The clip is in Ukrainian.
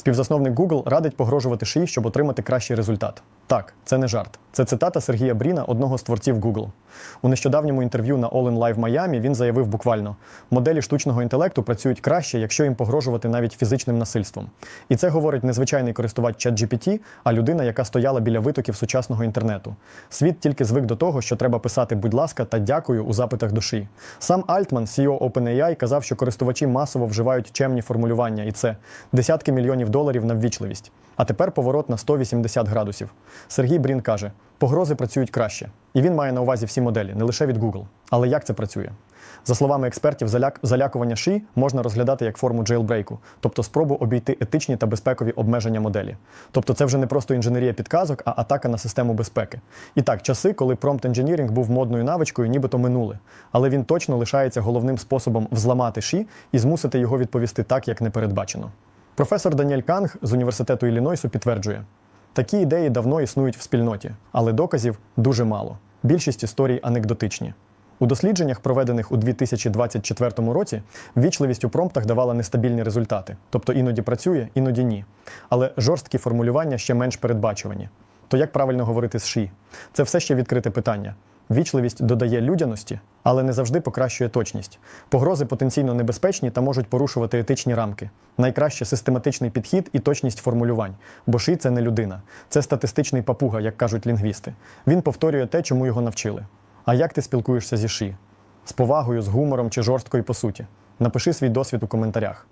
Співзасновник Google радить погрожувати шиї, щоб отримати кращий результат. Так, це не жарт. Це цитата Сергія Бріна, одного з творців Google. У нещодавньому інтерв'ю на All in Live Miami він заявив буквально: моделі штучного інтелекту працюють краще, якщо їм погрожувати навіть фізичним насильством. І це говорить не звичайний користувач ChatGPT, а людина, яка стояла біля витоків сучасного інтернету. Світ тільки звик до того, що треба писати будь ласка та дякую у запитах душі. Сам Альтман, CEO OpenAI, казав, що користувачі масово вживають чемні формулювання, і це десятки мільйонів доларів на ввічливість. А тепер поворот на 180 градусів. Сергій Брін каже: погрози працюють краще. І він має на увазі всі моделі, не лише від Google. Але як це працює? За словами експертів, заляк... залякування ши можна розглядати як форму джейлбрейку, тобто спробу обійти етичні та безпекові обмеження моделі. Тобто це вже не просто інженерія підказок, а атака на систему безпеки. І так, часи, коли промпт інженірінг був модною навичкою, нібито минули. Але він точно лишається головним способом взламати ші і змусити його відповісти так, як не передбачено. Професор Даніель Канг з університету Іллінойсу підтверджує, такі ідеї давно існують в спільноті, але доказів дуже мало. Більшість історій анекдотичні. У дослідженнях, проведених у 2024 році, ввічливість у промптах давала нестабільні результати, тобто іноді працює, іноді ні. Але жорсткі формулювання ще менш передбачувані. То як правильно говорити з ши? Це все ще відкрите питання. Вічливість додає людяності, але не завжди покращує точність. Погрози потенційно небезпечні та можуть порушувати етичні рамки. Найкраще систематичний підхід і точність формулювань, бо ши це не людина, це статистичний папуга, як кажуть лінгвісти. Він повторює те, чому його навчили. А як ти спілкуєшся зі ши? З повагою, з гумором чи жорсткою по суті? Напиши свій досвід у коментарях.